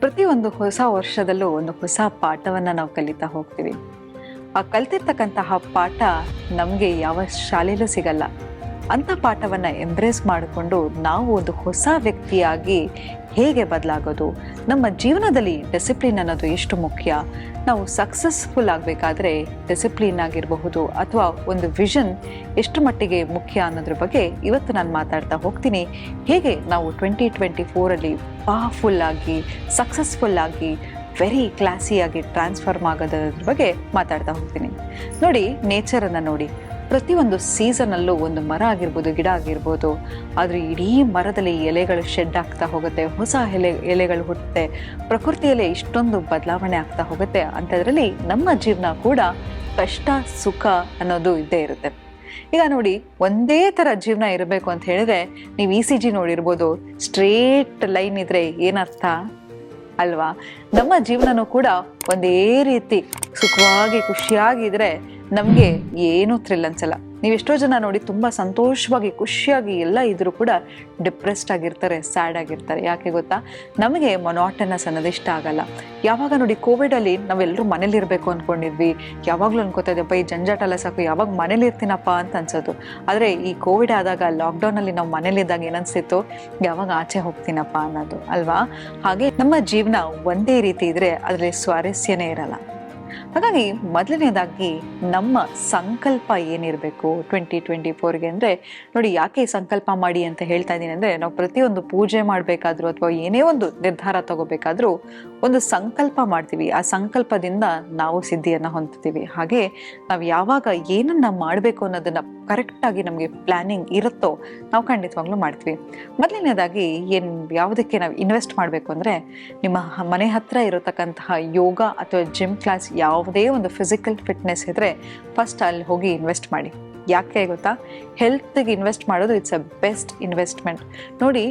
ಪ್ರತಿಯೊಂದು ಹೊಸ ವರ್ಷದಲ್ಲೂ ಒಂದು ಹೊಸ ಪಾಠವನ್ನು ನಾವು ಕಲಿತಾ ಹೋಗ್ತೀವಿ. ಆ ಕಲ್ತಿರ್ತಕ್ಕಂತಹ ಪಾಠ ನಮಗೆ ಯಾವ ಶಾಲೆಯಲ್ಲೂ ಸಿಗಲ್ಲ. ಅಂಥ ಪಾಠವನ್ನು ಎಂಬ್ರೇಸ್ ಮಾಡಿಕೊಂಡು ನಾವು ಒಂದು ಹೊಸ ವ್ಯಕ್ತಿಯಾಗಿ ಹೇಗೆ ಬದಲಾಗೋದು? ನಮ್ಮ ಜೀವನದಲ್ಲಿ ಡಿಸಿಪ್ಲಿನ್ ಅನ್ನೋದು ಎಷ್ಟು ಮುಖ್ಯ? ನಾವು ಸಕ್ಸಸ್ಫುಲ್ ಆಗಬೇಕಾದ್ರೆ ಡಿಸಿಪ್ಲಿನ್ ಆಗಿರಬಹುದು ಅಥವಾ ಒಂದು ವಿಷನ್ ಎಷ್ಟು ಮಟ್ಟಿಗೆ ಮುಖ್ಯ ಅನ್ನೋದ್ರ ಬಗ್ಗೆ ಇವತ್ತು ನಾನು ಮಾತಾಡ್ತಾ ಹೋಗ್ತೀನಿ. ಹೇಗೆ ನಾವು ಟ್ವೆಂಟಿ ಟ್ವೆಂಟಿ ಫೋರಲ್ಲಿ ಸಕ್ಸಸ್ಫುಲ್ ಆಗಿ ವೆರಿ ಕ್ಲಾಸಿಯಾಗಿ ಟ್ರಾನ್ಸ್ಫಾರ್ಮ್ ಆಗೋದ್ರ ಬಗ್ಗೆ ಮಾತಾಡ್ತಾ ಹೋಗ್ತೀನಿ. ನೋಡಿ ನೇಚರನ್ನು ನೋಡಿ. ಪ್ರತಿಯೊಂದು ಸೀಸನಲ್ಲೂ ಒಂದು ಮರ ಆಗಿರ್ಬೋದು, ಗಿಡ ಆಗಿರ್ಬೋದು, ಆದರೆ ಇಡೀ ಮರದಲ್ಲಿ ಎಲೆಗಳು ಶೆಡ್ ಆಗ್ತಾ ಹೋಗುತ್ತೆ, ಹೊಸ ಎಲೆ, ಎಲೆಗಳು ಹುಟ್ಟುತ್ತೆ, ಪ್ರಕೃತಿಯಲ್ಲೇ ಇಷ್ಟೊಂದು ಬದಲಾವಣೆ ಆಗ್ತಾ ಹೋಗುತ್ತೆ ಅಂಥದ್ರಲ್ಲಿ ನಮ್ಮ ಜೀವನ ಕೂಡ ಕಷ್ಟ, ಸುಖ ಅನ್ನೋದು ಇದ್ದೇ ಇರುತ್ತೆ. ಈಗ ನೋಡಿ, ಒಂದೇ ಥರ ಜೀವನ ಇರಬೇಕು ಅಂತ ಹೇಳಿದ್ರೆ ನೀವು ಇ ಸಿ ಜಿ ನೋಡಿರ್ಬೋದು ಸ್ಟ್ರೇಟ್ ಲೈನ್ ಇದ್ರೆ ಏನರ್ಥ? ಅಲ್ವಾ? ನಮ್ಮ ಜೀವನನೂ ಕೂಡ ಒಂದೇ ರೀತಿ ಸುಖವಾಗಿ ಖುಷಿಯಾಗಿದ್ರೆ ನಮಗೆ ಏನೂ ಥ್ರಿಲ್ ಅನ್ಸಲ್ಲ. ನೀವು ಎಷ್ಟೋ ಜನ ನೋಡಿ ತುಂಬ ಸಂತೋಷವಾಗಿ, ಖುಷಿಯಾಗಿ ಎಲ್ಲ ಇದ್ರೂ ಕೂಡ ಡಿಪ್ರೆಸ್ಡ್ ಆಗಿರ್ತಾರೆ ಸ್ಯಾಡ್ ಆಗಿರ್ತಾರೆ. ಯಾಕೆ ಗೊತ್ತಾ? ನಮಗೆ ಮೊನಾಟನಸ್ ಅನ್ನೋದು ಇಷ್ಟ ಆಗಲ್ಲ. ಯಾವಾಗ ನೋಡಿ ಕೋವಿಡಲ್ಲಿ ನಾವೆಲ್ಲರೂ ಮನೇಲಿ ಇರಬೇಕು ಅಂದ್ಕೊಂಡಿದ್ವಿ ಯಾವಾಗಲೂ ಅನ್ಕೋತಾ ಇದ್ದೆಪ್ಪ ಈ ಜಂಜಾಟ ಎಲ್ಲ ಸಾಕು, ಯಾವಾಗ ಮನೇಲಿ ಇರ್ತೀನಪ್ಪ? ಅಂತ ಅನ್ಸೋದು. ಆದರೆ ಈ ಕೋವಿಡ್ ಆದಾಗ ಲಾಕ್ಡೌನಲ್ಲಿ ನಾವು ಮನೇಲಿದ್ದಾಗ ಏನನ್ಸಿತ್ತು ಯಾವಾಗ ಆಚೆ ಹೋಗ್ತೀನಪ್ಪ ಅನ್ನೋದು, ಅಲ್ವಾ? ಹಾಗೆ ನಮ್ಮ ಜೀವನ ಒಂದೇ ರೀತಿ ಇದ್ರೆ ಅದರಲ್ಲಿ ಸ್ವಾರಸ್ಯನೇ ಇರಲ್ಲ. ಹಾಗಾಗಿ ಮೊದಲನೇದಾಗಿ ನಮ್ಮ ಸಂಕಲ್ಪ ಏನಿರಬೇಕು ಟ್ವೆಂಟಿ ಟ್ವೆಂಟಿ ಫೋರ್ಗೆ ಅಂದರೆ, ನೋಡಿ ಯಾಕೆ ಸಂಕಲ್ಪ ಮಾಡಿ ಅಂತ ಹೇಳ್ತಾ ಇದ್ದೀನಿ ಅಂದರೆ, ನಾವು ಪ್ರತಿಯೊಂದು ಪೂಜೆ ಮಾಡಬೇಕಾದ್ರೂ ಅಥವಾ ಏನೇ ಒಂದು ನಿರ್ಧಾರ ತಗೋಬೇಕಾದ್ರೂ ಒಂದು ಸಂಕಲ್ಪ ಮಾಡ್ತೀವಿ. ಆ ಸಂಕಲ್ಪದಿಂದ ನಾವು ಸಿದ್ಧಿಯನ್ನು ಹೊಂದ್ತೀವಿ. ಹಾಗೆ ನಾವು ಯಾವಾಗ ಏನನ್ನು ಮಾಡಬೇಕು ಅನ್ನೋದನ್ನು ಕರೆಕ್ಟಾಗಿ ನಮಗೆ ಪ್ಲ್ಯಾನಿಂಗ್ ಇರುತ್ತೋ ನಾವು ಖಂಡಿತವಾಗ್ಲೂ ಮಾಡ್ತೀವಿ. ಮೊದಲನೇದಾಗಿ ಏನು ಯಾವುದಕ್ಕೆ ನಾವು ಇನ್ವೆಸ್ಟ್ ಮಾಡಬೇಕು ಅಂದರೆ, ನಿಮ್ಮ ಮನೆ ಹತ್ತಿರ ಇರತಕ್ಕಂತಹ ಯೋಗ ಅಥವಾ ಜಿಮ್ ಕ್ಲಾಸ್ ಯಾವುದೇ ಒಂದು ಫಿಸಿಕಲ್ ಫಿಟ್ನೆಸ್ ಇದ್ದರೆ ಫಸ್ಟ್ ಅಲ್ಲಿ ಹೋಗಿ ಇನ್ವೆಸ್ಟ್ ಮಾಡಿ. ಯಾಕೆ ಗೊತ್ತಾ? ಹೆಲ್ತ್ಗೆ ಇನ್ವೆಸ್ಟ್ ಮಾಡೋದು ಇಟ್ಸ್ ಅ ಬೆಸ್ಟ್ ಇನ್ವೆಸ್ಟ್ಮೆಂಟ್ ನೋಡಿ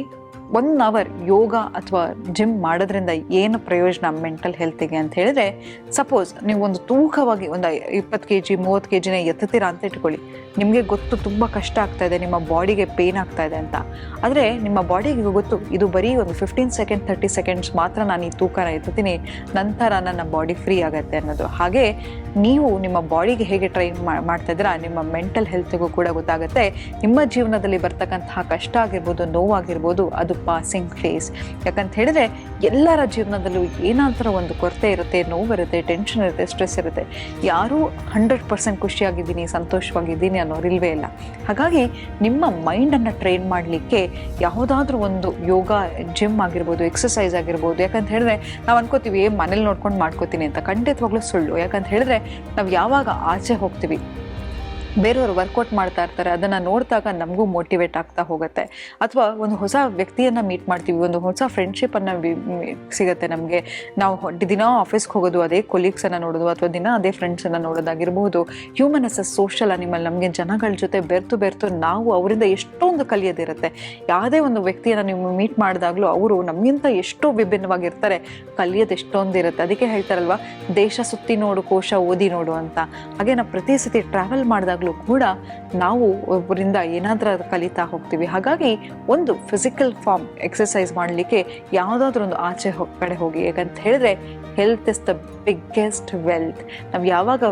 ಒನ್ ಅವರ್ ಯೋಗ ಅಥವಾ ಜಿಮ್ ಮಾಡೋದ್ರಿಂದ ಏನು ಪ್ರಯೋಜನ ಮೆಂಟಲ್ ಹೆಲ್ತಿಗೆ ಅಂತ ಹೇಳಿದ್ರೆ ಸಪೋಸ್ ನೀವು ಒಂದು ತೂಕವಾಗಿ ಒಂದು ಇಪ್ಪತ್ತು ಕೆ ಜಿ ಮೂವತ್ತು ಕೆ ಜಿನ ಎತ್ತುತ್ತೀರಾ ಅಂತ ಇಟ್ಕೊಳ್ಳಿ. ನಿಮಗೆ ಗೊತ್ತು ತುಂಬ ಕಷ್ಟ ಆಗ್ತಾ ಇದೆ, ನಿಮ್ಮ ಬಾಡಿಗೆ ಪೇನ್ ಆಗ್ತಾ ಇದೆ ಅಂತ. ಆದರೆ ನಿಮ್ಮ ಬಾಡಿಗೆ ಗೊತ್ತು, ಇದು ಬರೀ ಒಂದು ಫಿಫ್ಟೀನ್ ಸೆಕೆಂಡ್ ತರ್ಟಿ ಸೆಕೆಂಡ್ಸ್ ಮಾತ್ರ ನಾನು ಈ ತೂಕನ ಎತ್ತುತ್ತೀನಿ, ನಂತರ ನನ್ನ ಬಾಡಿ ಫ್ರೀ ಆಗುತ್ತೆ ಅನ್ನೋದು. ಹಾಗೆ ನೀವು ನಿಮ್ಮ ಬಾಡಿಗೆ ಹೇಗೆ ಟ್ರೈನ್ ಮಾಡ್ತಾ ಇದ್ದೀರಾ, ನಿಮ್ಮ ಮೆಂಟಲ್ ಹೆಲ್ತ್ಗೂ ಕೂಡ ಗೊತ್ತಾಗುತ್ತೆ. ನಿಮ್ಮ ಜೀವನದಲ್ಲಿ ಬರ್ತಕ್ಕಂತಹ ಕಷ್ಟ ಆಗಿರ್ಬೋದು, ನೋವಾಗಿರ್ಬೋದು, ಅದು ಪಾಸಿಂಗ್ ಫೇಸ್ ಯಾಕಂತ ಹೇಳಿದ್ರೆ ಎಲ್ಲರ ಜೀವನದಲ್ಲೂ ಏನಾದರೂ ಒಂದು ಕೊರತೆ ಇರುತ್ತೆ, ನೋವಿರುತ್ತೆ ಟೆನ್ಷನ್ ಇರುತ್ತೆ ಸ್ಟ್ರೆಸ್ ಇರುತ್ತೆ. ಯಾರೂ ಹಂಡ್ರೆಡ್ ಪರ್ಸೆಂಟ್ ಖುಷಿಯಾಗಿದ್ದೀನಿ, ಸಂತೋಷವಾಗಿದ್ದೀನಿ ಅನ್ನೋ ರಿಲ್ವೇ ಇಲ್ಲ. ಹಾಗಾಗಿ ನಿಮ್ಮ ಮೈಂಡನ್ನು ಟ್ರೈನ್ ಮಾಡಲಿಕ್ಕೆ ಯಾವುದಾದ್ರೂ ಒಂದು ಯೋಗ ಜಿಮ್ ಆಗಿರ್ಬೋದು ಎಕ್ಸಸೈಸ್ ಆಗಿರ್ಬೋದು, ಯಾಕಂತ ಹೇಳಿದ್ರೆ ನಾವು ಅನ್ಕೋತೀವಿ ಮನೇಲಿ ನೋಡ್ಕೊಂಡು ಮಾಡ್ಕೋತೀನಿ ಅಂತ. ಖಂಡಿತವಾಗ್ಲೂ ಸುಳ್ಳು. ಯಾಕಂತ ಹೇಳಿದ್ರೆ ನಾವು ಯಾವಾಗ ಆಚೆ ಹೋಗ್ತೀವಿ ಬೇರೆಯವರು ವರ್ಕೌಟ್ ಮಾಡ್ತಾ ಇರ್ತಾರೆ, ಅದನ್ನು ನೋಡಿದಾಗ ನಮಗೂ ಮೋಟಿವೇಟ್ ಆಗ್ತಾ ಹೋಗುತ್ತೆ. ಅಥವಾ ಒಂದು ಹೊಸ ವ್ಯಕ್ತಿಯನ್ನು ಮೀಟ್ ಮಾಡ್ತೀವಿ, ಒಂದು ಹೊಸ ಫ್ರೆಂಡ್ಶಿಪ್ಪನ್ನು ಸಿಗುತ್ತೆ ನಮಗೆ. ನಾವು ದಿನ ಆಫೀಸ್ಗೆ ಹೋಗೋದು, ಅದೇ ಕೊಲೀಗ್ಸನ್ನು ನೋಡೋದು, ಅಥವಾ ದಿನ ಅದೇ ಫ್ರೆಂಡ್ಸನ್ನು ನೋಡೋದಾಗಿರ್ಬೋದು human as a social animal ನಮಗೆ ಜನಗಳ ಜೊತೆ ಬೆರ್ತು ಬೆರ್ತು ನಾವು ಅವರಿಂದ ಎಷ್ಟೊಂದು ಕಲಿಯೋದಿರುತ್ತೆ. ಯಾವುದೇ ಒಂದು ವ್ಯಕ್ತಿಯನ್ನು ನೀವು ಮೀಟ್ ಮಾಡಿದಾಗಲೂ ಅವರು ನಮಗಿಂತ ಎಷ್ಟೋ ವಿಭಿನ್ನವಾಗಿರ್ತಾರೆ. ಕಲಿಯೋದು ಎಷ್ಟೊಂದು ಇರುತ್ತೆ ಅದಕ್ಕೆ ಹೇಳ್ತಾರಲ್ವ, ದೇಶ ಸುತ್ತಿ ನೋಡು, ಕೋಶ ಓದಿ ನೋಡು ಅಂತ. ಹಾಗೆ ನಾವು ಪ್ರತಿ ಸತಿ ಟ್ರಾವೆಲ್ ಮಾಡಿದಾಗಲೂ ಕೂಡ ನಾವು ಒಬ್ಬರಿಂದ ಏನಾದರೂ ಕಲಿತಾ ಹೋಗ್ತೀವಿ. ಹಾಗಾಗಿ ಒಂದು ಫಿಸಿಕಲ್ ಫಾರ್ಮ್ ಎಕ್ಸಸೈಸ್ ಮಾಡಲಿಕ್ಕೆ ಯಾವುದಾದ್ರೂ ಒಂದು ಆಚೆ ಕಡೆ ಹೋಗಿ. ಯಾಕಂತ ಹೇಳಿದ್ರೆ health is the biggest wealth ನಾವು ಯಾವಾಗ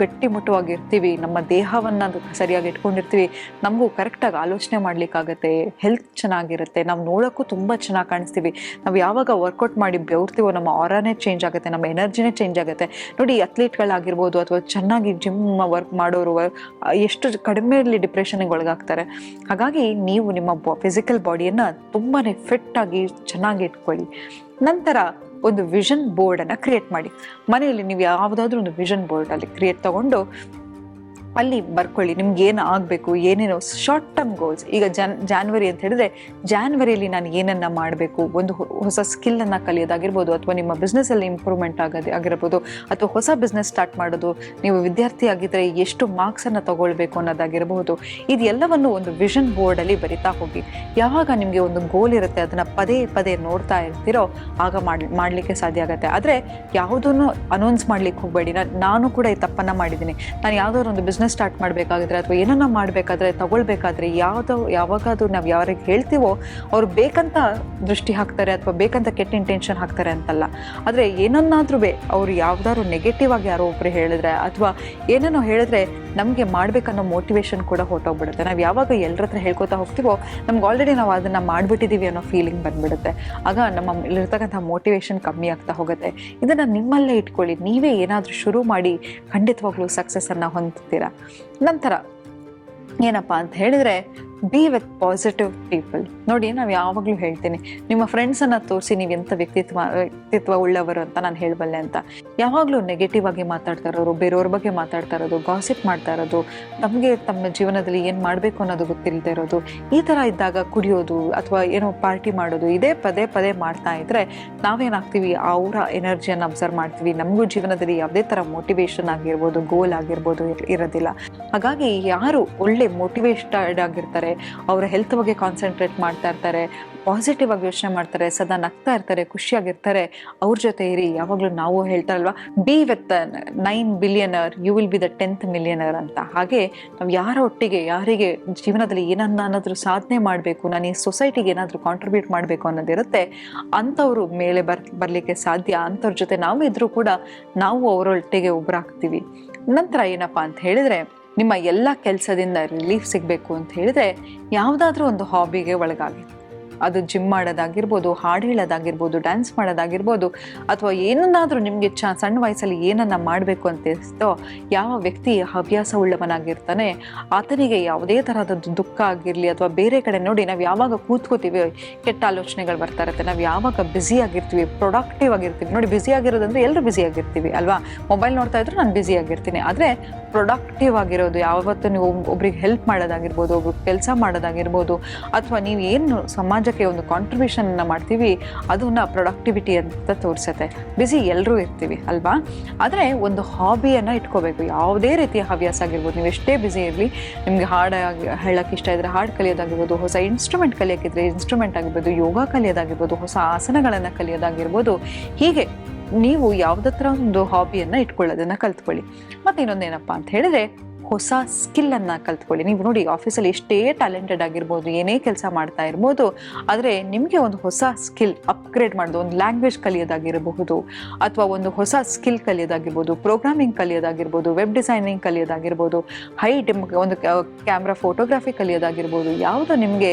ಗಟ್ಟಿಮುಟ್ಟುವಾಗಿರ್ತೀವಿ ನಮ್ಮ ದೇಹವನ್ನು ಸರಿಯಾಗಿ ಇಟ್ಕೊಂಡಿರ್ತೀವಿ, ನಮಗೂ ಕರೆಕ್ಟಾಗಿ ಆಲೋಚನೆ ಮಾಡಲಿಕ್ಕಾಗತ್ತೆ. ಹೆಲ್ತ್ ಚೆನ್ನಾಗಿರುತ್ತೆ. ನಾವು ನೋಡೋಕ್ಕೂ ತುಂಬ ಚೆನ್ನಾಗಿ ಕಾಣಿಸ್ತೀವಿ. ನಾವು ಯಾವಾಗ ವರ್ಕೌಟ್ ಮಾಡಿ ಬೆವರ್ತೀವೋ, ನಮ್ಮ ಆರಾನೇ ಚೇಂಜ್ ಆಗುತ್ತೆ, ನಮ್ಮ ಎನರ್ಜಿನೇ ಚೇಂಜ್ ಆಗುತ್ತೆ. ನೋಡಿ ಅಥ್ಲೀಟ್ಗಳಾಗಿರ್ಬೋದು ಅಥವಾ ಚೆನ್ನಾಗಿ ಜಿಮ್ ವರ್ಕ್ ಮಾಡೋರು ಎಷ್ಟು ಕಡಿಮೆಯಲ್ಲಿ ಡಿಪ್ರೆಷನ್ಗೆ ಒಳಗಾಗ್ತಾರೆ. ಹಾಗಾಗಿ ನೀವು ನಿಮ್ಮ ಫಿಸಿಕಲ್ ಬಾಡಿಯನ್ನು ತುಂಬಾ ಫಿಟ್ಟಾಗಿ ಚೆನ್ನಾಗಿ ಇಟ್ಕೊಳ್ಳಿ. ನಂತರ ಒಂದು ವಿಷನ್ ಬೋರ್ಡನ್ನು ಕ್ರಿಯೇಟ್ ಮಾಡಿ. ಮನೆಯಲ್ಲಿ ನೀವು ಯಾವುದಾದ್ರೂ ಒಂದು ವಿಷನ್ ಬೋರ್ಡಲ್ಲಿ ಕ್ರಿಯೇಟ್ ತಗೊಂಡು ಅಲ್ಲಿ ಬರ್ಕೊಳ್ಳಿ, ನಿಮ್ಗೆ ಏನು ಆಗಬೇಕು, ಏನೇನೋ ಶಾರ್ಟ್ ಟರ್ಮ್ ಗೋಲ್ಸ್ ಈಗ ಜನ್ ಜಾನ್ವರಿ ಅಂತ ಹೇಳಿದ್ರೆ ಜಾನ್ವರಿಯಲ್ಲಿ ನಾನು ಏನನ್ನ ಮಾಡಬೇಕು, ಒಂದು ಹೊಸ ಸ್ಕಿಲ್ಲನ್ನು ಕಲಿಯೋದಾಗಿರ್ಬೋದು, ಅಥವಾ ನಿಮ್ಮ ಬಿಸ್ನೆಸ್ಸಲ್ಲಿ ಇಂಪ್ರೂವ್ಮೆಂಟ್ ಆಗೋದು, ಆಗಿರ್ಬೋದು, ಅಥವಾ ಹೊಸ ಬಿಸ್ನೆಸ್ ಸ್ಟಾರ್ಟ್ ಮಾಡೋದು, ನೀವು ವಿದ್ಯಾರ್ಥಿ ಆಗಿದ್ದರೆ ಎಷ್ಟು ಮಾರ್ಕ್ಸನ್ನು ತಗೊಳ್ಬೇಕು ಅನ್ನೋದಾಗಿರ್ಬೋದು, ಇದೆಲ್ಲವನ್ನು ಒಂದು ವಿಷನ್ ಬೋರ್ಡಲ್ಲಿ ಬರಿತಾ ಹೋಗಿ. ಯಾವಾಗ ನಿಮಗೆ ಒಂದು ಗೋಲ್ ಇರುತ್ತೆ, ಅದನ್ನು ಪದೇ ಪದೇ ನೋಡ್ತಾ ಇರ್ತೀರೋ, ಆಗ ಮಾಡಿ, ಮಾಡಲಿಕ್ಕೆ ಸಾಧ್ಯ ಆಗುತ್ತೆ. ಆದರೆ ಯಾವುದನ್ನು ಅನೌನ್ಸ್ ಮಾಡ್ಲಿಕ್ಕೆ ಹೋಗಬೇಡಿ. ನಾನು ಕೂಡ ಈ ತಪ್ಪನ್ನು ಮಾಡಿದ್ದೀನಿ. ನಾನು ಯಾವುದಾದ್ರು ಒಂದು ಬಿಸ್ನೆಸ್ ಬಿಸ್ನೆಸ್ ಸ್ಟಾರ್ಟ್ ಮಾಡಬೇಕಾದ್ರೆ ಅಥವಾ ಏನನ್ನ ಮಾಡಬೇಕಾದ್ರೆ ತಗೊಳ್ಬೇಕಾದ್ರೆ ಯಾವುದೋ ಯಾವಾಗಾದ್ರೂ ನಾವು ಯಾರಿಗೆ ಹೇಳ್ತೀವೋ ಅವ್ರು ಬೇಕಂತ ದೃಷ್ಟಿ ಹಾಕ್ತಾರೆ ಅಥವಾ ಬೇಕಂತ ಕೆಟ್ಟ ಇಂಟೆನ್ಷನ್ ಹಾಕ್ತಾರೆ ಅಂತಲ್ಲ. ಆದರೆ ಏನನ್ನಾದ್ರೂ ಅವ್ರು ಯಾವ್ದಾದ್ರು ನೆಗೆಟಿವ್ ಆಗಿ ಯಾರೋ ಒಬ್ಬರು ಹೇಳಿದ್ರೆ ಅಥವಾ ಏನನ್ನೋ ಹೇಳಿದ್ರೆ ನಮಗೆ ಮಾಡಬೇಕನ್ನೋ ಮೋಟಿವೇಶನ್ ಕೂಡ ಹೊರಟೋಗ್ಬಿಡುತ್ತೆ. ನಾವು ಯಾವಾಗ ಎಲ್ಲರ ಹತ್ರ ಹೇಳ್ಕೊತಾ ಹೋಗ್ತೀವೋ ನಮ್ಗೆ ಆಲ್ರೆಡಿ ನಾವು ಅದನ್ನು ಮಾಡಿಬಿಟ್ಟಿದ್ದೀವಿ ಅನ್ನೋ ಫೀಲಿಂಗ್ ಬಂದ್ಬಿಡುತ್ತೆ. ಆಗ ನಮ್ಮ ಇಲ್ಲಿರ್ತಕ್ಕಂಥ ಮೋಟಿವೇಶನ್ ಕಮ್ಮಿ ಆಗ್ತಾ ಹೋಗುತ್ತೆ. ಇದನ್ನು ನಿಮ್ಮಲ್ಲೇ ಇಟ್ಕೊಳ್ಳಿ. ನೀವೇ ಏನಾದರೂ ಶುರು ಮಾಡಿ ಖಂಡಿತವಾಗ್ಲೂ ಸಕ್ಸಸ್ಸನ್ನು ಹೊಂದ್ತೀರಾ? ನಂತರ ಏನಪ್ಪ ಅಂತ ಹೇಳಿದ್ರೆ ಬಿ ವಿತ್ ಪಾಸಿಟಿವ್ ಪೀಪಲ್ ನೋಡಿ, ನಾವು ಯಾವಾಗಲೂ ಹೇಳ್ತೀನಿ, ನಿಮ್ಮ ಫ್ರೆಂಡ್ಸನ್ನು ತೋರಿಸಿ ನೀವು ಎಂಥ ವ್ಯಕ್ತಿತ್ವ ವ್ಯಕ್ತಿತ್ವ ಉಳ್ಳವರು ಅಂತ ನಾನು ಹೇಳಬಲ್ಲೆ ಅಂತ. ಯಾವಾಗಲೂ ನೆಗೆಟಿವ್ ಆಗಿ ಮಾತಾಡ್ತಾ ಇರೋರು, ಬೇರೆಯವ್ರ ಬಗ್ಗೆ ಮಾತಾಡ್ತಾ ಇರೋದು ಗಾಸಿಪ್ ಮಾಡ್ತಾ ಇರೋದು ನಮಗೆ ತಮ್ಮ ಜೀವನದಲ್ಲಿ ಏನು ಮಾಡಬೇಕು ಅನ್ನೋದು ಗೊತ್ತಿಲ್ಲದೆ ಇರೋದು, ಈ ಥರ ಇದ್ದಾಗ ಕುಡಿಯೋದು ಅಥವಾ ಏನೋ ಪಾರ್ಟಿ ಮಾಡೋದು, ಇದೇ ಪದೇ ಪದೇ ಮಾಡ್ತಾ ಇದ್ರೆ ನಾವೇನಾಗ್ತೀವಿ ಅವರ ಎನರ್ಜಿಯನ್ನು ಅಬ್ಸರ್ವ್ ಮಾಡ್ತೀವಿ. ನಮಗೂ ಜೀವನದಲ್ಲಿ ಯಾವುದೇ ಥರ ಮೋಟಿವೇಶನ್ ಆಗಿರ್ಬೋದು ಗೋಲ್ ಆಗಿರ್ಬೋದು ಇರ್- ಇರೋದಿಲ್ಲ. ಹಾಗಾಗಿ ಯಾರು ಒಳ್ಳೆ ಮೋಟಿವೇಟೆಡ್ ಆಗಿರ್ತಾರೆ ಅವರ ಹೆಲ್ತ್ ಬಗ್ಗೆ ಕಾನ್ಸಂಟ್ರೇಟ್ ಮಾಡ್ತಾ ಇರ್ತಾರೆ ಪಾಸಿಟಿವ್ ಆಗಿ ಯೋಚನೆ ಮಾಡ್ತಾರೆ, ಸದಾ ನಗ್ತಾ ಇರ್ತಾರೆ, ಖುಷಿಯಾಗಿರ್ತಾರೆ, ಅವ್ರ ಜೊತೆ ಇರಿ, ಯಾವಾಗಲೂ ನಾವು ಹೇಳ್ತಾರಲ್ವಾ be with nine billionaire you will be the tenth millionaire ಅಂತ. ಹಾಗೆ ನಾವು ಯಾರ ಒಟ್ಟಿಗೆ, ಯಾರಿಗೆ ಜೀವನದಲ್ಲಿ ಏನನ್ನಾದ್ರೂ ಸಾಧನೆ ಮಾಡಬೇಕು, ನಾನು ಈ ಸೊಸೈಟಿಗೆ ಏನಾದರೂ ಕಾಂಟ್ರಿಬ್ಯೂಟ್ ಮಾಡಬೇಕು ಅನ್ನೋದಿರುತ್ತೆ ಅಂಥವ್ರು ಮೇಲೆ ಬರ್, ಬರಲಿಕ್ಕೆ ಸಾಧ್ಯ, ಅಂಥವ್ರ ಜೊತೆ ನಾವು ಇದ್ರೂ ಕೂಡ ನಾವು ಅವರೊಟ್ಟಿಗೆ ಒಬ್ಬರಾಗ್ತೀವಿ ನಂತರ ಏನಪ್ಪಾ ಅಂತ ಹೇಳಿದ್ರೆ ನಿಮ್ಮ ಎಲ್ಲ ಕೆಲಸದಿಂದ ರಿಲೀಫ್ ಸಿಗಬೇಕು ಅಂತ ಹೇಳಿದ್ರೆ ಯಾವುದಾದ್ರೂ ಒಂದು ಹಾಬಿಗೆ ಒಳಗಾಗಿ ಅದು ಜಿಮ್ ಮಾಡೋದಾಗಿರ್ಬೋದು, ಹಾಡು ಹೇಳೋದಾಗಿರ್ಬೋದು ಡ್ಯಾನ್ಸ್ ಮಾಡೋದಾಗಿರ್ಬೋದು, ಅಥವಾ ಏನನ್ನಾದರೂ ನಿಮಗೆ ಚ, ಸಣ್ಣ ವಯಸ್ಸಲ್ಲಿ ಏನನ್ನು ಮಾಡಬೇಕು ಅಂತ ಅನಿಸ್ತೋ ಯಾವ ವ್ಯಕ್ತಿ ಹವ್ಯಾಸ ಉಳ್ಳವನಾಗಿರ್ತಾನೆ ಆತನಿಗೆ ಯಾವುದೇ ಥರದ ದುಃಖ ಆಗಿರಲಿ ಅಥವಾ ಬೇರೆ ಕಡೆ ನೋಡಿ ನಾವು ಯಾವಾಗ ಕೂತ್ಕೋತೀವಿ, ಕೆಟ್ಟ ಆಲೋಚನೆಗಳು ಬರ್ತಾ ಇರುತ್ತೆ, ನಾವು ಯಾವಾಗ ಬ್ಯುಸಿ ಆಗಿರ್ತೀವಿ ಪ್ರೊಡಕ್ಟಿವ್ ಆಗಿರ್ತೀವಿ, ನೋಡಿ ಬ್ಯುಸಿ ಆಗಿರೋದಂದ್ರೆ ಎಲ್ಲರೂ ಬ್ಯುಸಿ ಆಗಿರ್ತೀವಿ, ಅಲ್ವಾ? ಮೊಬೈಲ್ ನೋಡ್ತಾ ಇದ್ರು ನಾನು ಬ್ಯುಸಿ ಆಗಿರ್ತೀನಿ, ಆದರೆ ಪ್ರೊಡಕ್ಟಿವ್ ಆಗಿರೋದು, ಯಾವತ್ತು ನೀವು ಒಬ್- ಒಬ್ರಿಗೆ ಹೆಲ್ಪ್ ಮಾಡೋದಾಗಿರ್ಬೋದು ಒಬ್ರಿಗೆ ಕೆಲಸ ಮಾಡೋದಾಗಿರ್ಬೋದು, ಅಥವಾ ನೀವು ಏನು ಸಮಾಜಕ್ಕೆ ಒಂದು ಕಾಂಟ್ರಿಬ್ಯೂಷನ್ ಮಾಡ್ತೀವಿ, ಅದನ್ನ ಪ್ರೊಡಕ್ಟಿವಿಟಿ ಅಂತ ತೋರಿಸುತ್ತೆ. ಬಿಸಿ ಎಲ್ಲರೂ ಇರ್ತೀವಿ ಅಲ್ವಾ? ಆದರೆ ಒಂದು ಹಾಬಿಯನ್ನು ಇಟ್ಕೋಬೇಕು. ಯಾವುದೇ ರೀತಿಯ ಹವ್ಯಾಸ ಆಗಿರ್ಬೋದು. ನೀವು ಎಷ್ಟೇ ಬ್ಯುಸಿ ಇರಲಿ, ನಿಮಗೆ ಹಾಡಾಗಿ ಹೇಳಕ್ಕೆ ಇಷ್ಟ ಇದ್ರೆ ಹಾಡು ಕಲಿಯೋದಾಗಿರ್ಬೋದು, ಹೊಸ ಇನ್ಸ್ಟ್ರೂಮೆಂಟ್ ಕಲಿಯೋಕ್ಕಿದ್ರೆ ಇನ್ಸ್ಟ್ರೂಮೆಂಟ್ ಆಗಿರ್ಬೋದು, ಯೋಗ ಕಲಿಯೋದಾಗಿರ್ಬೋದು, ಹೊಸ ಆಸನಗಳನ್ನು ಕಲಿಯೋದಾಗಿರ್ಬೋದು, ಹೀಗೆ ನೀವು ಯಾವುದತ್ರ ಒಂದು ಹಾಬಿಯನ್ನು ಇಟ್ಕೊಳ್ಳೋದನ್ನ ಕಲ್ತ್ಕೊಳ್ಳಿ. ಮತ್ತೆ ಇನ್ನೊಂದೇನಪ್ಪ ಅಂತ ಹೇಳಿದ್ರೆ ಹೊಸ ಸ್ಕಿಲ್ಲನ್ನು ಕಲ್ತ್ಕೊಳ್ಳಿ. ನೀವು ನೋಡಿ ಆಫೀಸಲ್ಲಿ ಎಷ್ಟೇ ಟ್ಯಾಲೆಂಟೆಡ್ ಆಗಿರ್ಬೋದು, ಏನೇ ಕೆಲಸ ಮಾಡ್ತಾ ಇರ್ಬೋದು, ಆದರೆ ನಿಮಗೆ ಒಂದು ಹೊಸ ಸ್ಕಿಲ್ ಅಪ್ಗ್ರೇಡ್ ಮಾಡೋದು, ಒಂದು ಲ್ಯಾಂಗ್ವೇಜ್ ಕಲಿಯೋದಾಗಿರಬಹುದು, ಅಥವಾ ಒಂದು ಹೊಸ ಸ್ಕಿಲ್ ಕಲಿಯೋದಾಗಿರ್ಬೋದು ಪ್ರೋಗ್ರಾಮಿಂಗ್ ಕಲಿಯೋದಾಗಿರ್ಬೋದು ವೆಬ್ ಡಿಸೈನಿಂಗ್ ಕಲಿಯೋದಾಗಿರ್ಬೋದು ಹೈ ಡಿಮ್ ಒಂದು ಕ್ಯಾಮ್ರಾ ಫೋಟೋಗ್ರಫಿ ಕಲಿಯೋದಾಗಿರ್ಬೋದು, ಯಾವುದು ನಿಮಗೆ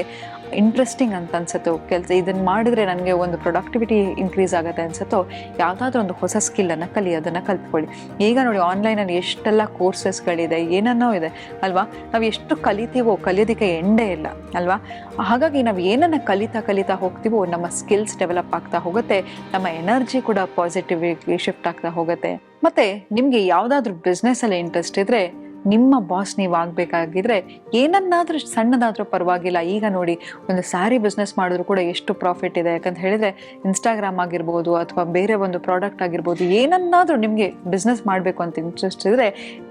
ಇಂಟ್ರೆಸ್ಟಿಂಗ್ ಅಂತ ಅನ್ಸುತ್ತೋ, ಕೆಲಸ ಇದನ್ನು ಮಾಡಿದ್ರೆ ನನಗೆ ಒಂದು ಪ್ರೊಡಕ್ಟಿವಿಟಿ ಇನ್ಕ್ರೀಸ್ ಆಗುತ್ತೆ ಅನ್ಸುತ್ತೋ, ಯಾವುದಾದ್ರೂ ಒಂದು ಹೊಸ ಸ್ಕಿಲ್ಲನ್ನು ಕಲಿಯೋದನ್ನು ಕಲ್ತ್ಕೊಳ್ಳಿ. ಈಗ ನೋಡಿ ಆನ್ಲೈನಲ್ಲಿ ಎಷ್ಟೆಲ್ಲ ಕೋರ್ಸಸ್ಗಳಿದೆ ಏನನ್ನೋ ಇದೆ, ಅಲ್ವಾ? ನಾವು ಎಷ್ಟು ಕಲಿತೀವೋ ಕಲಿಯೋದಕ್ಕೆ ಎಂಡೇ ಇಲ್ಲ, ಅಲ್ವಾ? ಹಾಗಾಗಿ ನಾವು ಏನನ್ನು ಕಲಿತಾ ಕಲಿತಾ ಹೋಗ್ತೀವೋ, ನಮ್ಮ ಸ್ಕಿಲ್ಸ್ ಡೆವಲಪ್ ಆಗ್ತಾ ಹೋಗುತ್ತೆ, ನಮ್ಮ ಎನರ್ಜಿ ಕೂಡ ಪಾಸಿಟಿವ್ ಶಿಫ್ಟ್ ಆಗ್ತಾ ಹೋಗುತ್ತೆ. ಮತ್ತೆ ನಿಮಗೆ ಯಾವುದಾದ್ರೂ ಬಿಸ್ನೆಸ್ಸಲ್ಲಿ ಇಂಟ್ರೆಸ್ಟ್ ಇದ್ರೆ ನಿಮ್ಮ ಬಾಸ್ ನೀವು ಆಗಬೇಕಾಗಿದ್ರೆ ಏನನ್ನಾದರೂ ಸಣ್ಣದಾದರೂ ಪರವಾಗಿಲ್ಲ. ಈಗ ನೋಡಿ, ಒಂದು ಸ್ಯಾರಿ ಬಿಸ್ನೆಸ್ ಮಾಡಿದ್ರು ಕೂಡ ಎಷ್ಟು ಪ್ರಾಫಿಟ್ ಇದೆ. ಯಾಕಂತ ಹೇಳಿದ್ರೆ ಇನ್ಸ್ಟಾಗ್ರಾಮ್ ಆಗಿರ್ಬೋದು ಅಥವಾ ಬೇರೆ ಒಂದು ಪ್ರಾಡಕ್ಟ್ ಆಗಿರ್ಬೋದು, ಏನನ್ನಾದರೂ ನಿಮಗೆ ಬಿಸ್ನೆಸ್ ಮಾಡಬೇಕು ಅಂತ ಇಂಟ್ರೆಸ್ಟ್ ಇದ್ರೆ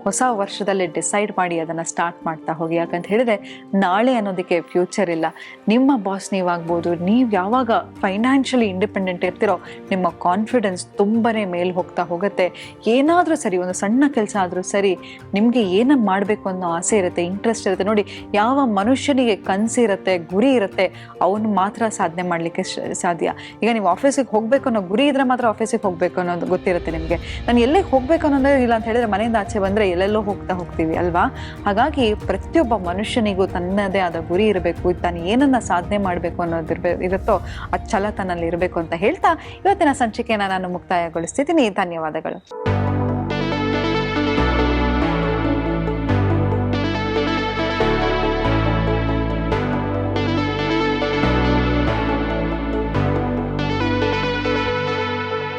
ಹೊಸ ವರ್ಷದಲ್ಲಿ ಡಿಸೈಡ್ ಮಾಡಿ ಅದನ್ನು ಸ್ಟಾರ್ಟ್ ಮಾಡ್ತಾ ಹೋಗಿ. ಯಾಕಂತ ಹೇಳಿದ್ರೆ, ನಾಳೆ ಅನ್ನೋದಕ್ಕೆ ಫ್ಯೂಚರ್ ಇಲ್ಲ. ನಿಮ್ಮ ಬಾಸ್ ನೀವಾಗ್ಬೋದು ನೀವು ಯಾವಾಗ ಫೈನಾನ್ಷಿಯಲಿ ಇಂಡಿಪೆಂಡೆಂಟ್ ಇರ್ತಿರೋ, ನಿಮ್ಮ ಕಾನ್ಫಿಡೆನ್ಸ್ ತುಂಬನೇ ಮೇಲೆ ಹೋಗ್ತಾ ಹೋಗುತ್ತೆ. ಏನಾದರೂ ಸರಿ, ಒಂದು ಸಣ್ಣ ಕೆಲಸ ಆದರೂ ಸರಿ, ನಿಮಗೆ ಏನ ಮಾಡಬೇಕು ಅನ್ನೋ ಆಸೆ ಇರುತ್ತೆ ಇಂಟ್ರೆಸ್ಟ್ ಇರುತ್ತೆ. ನೋಡಿ, ಯಾವ ಮನುಷ್ಯನಿಗೆ ಕನಸಿರುತ್ತೆ ಗುರಿ ಇರುತ್ತೆ, ಅವನು ಮಾತ್ರ ಸಾಧನೆ ಮಾಡಲಿಕ್ಕೆ ಸಾಧ್ಯ. ಈಗ ನೀವು ಆಫೀಸಿಗೆ ಹೋಗಬೇಕು ಅನ್ನೋ ಗುರಿ ಇದ್ರೆ ಮಾತ್ರ ಆಫೀಸಿಗೆ ಹೋಗಬೇಕು ಅನ್ನೋದು ಗೊತ್ತಿರುತ್ತೆ ನಿಮಗೆ. ನಾನು ಎಲ್ಲೇ ಹೋಗಬೇಕು ಅನ್ನೋದೇ ಇಲ್ಲ ಅಂತ ಹೇಳಿದ್ರೆ ಮನೆಯಿಂದ ಆಚೆ ಬಂದರೆ ಎಲ್ಲೆಲ್ಲೋ ಹೋಗ್ತಾ ಹೋಗ್ತೀವಿ, ಅಲ್ವಾ? ಹಾಗಾಗಿ ಪ್ರತಿಯೊಬ್ಬ ಮನುಷ್ಯನಿಗೂ ತನ್ನದೇ ಆದ ಗುರಿ ಇರಬೇಕು, ತಾನು ಏನನ್ನ ಸಾಧನೆ ಮಾಡಬೇಕು ಅನ್ನೋದಿರ್ಬೇ ಇರುತ್ತೋ ಅದು ಛಲ ತನ್ನಲ್ಲಿ ಇರಬೇಕು ಅಂತ ಹೇಳ್ತಾ ಇವತ್ತಿನ ಸಂಚಿಕೆಯನ್ನು ನಾನು ಮುಕ್ತಾಯಗೊಳಿಸ್ತಿದ್ದೀನಿ. ಧನ್ಯವಾದಗಳು.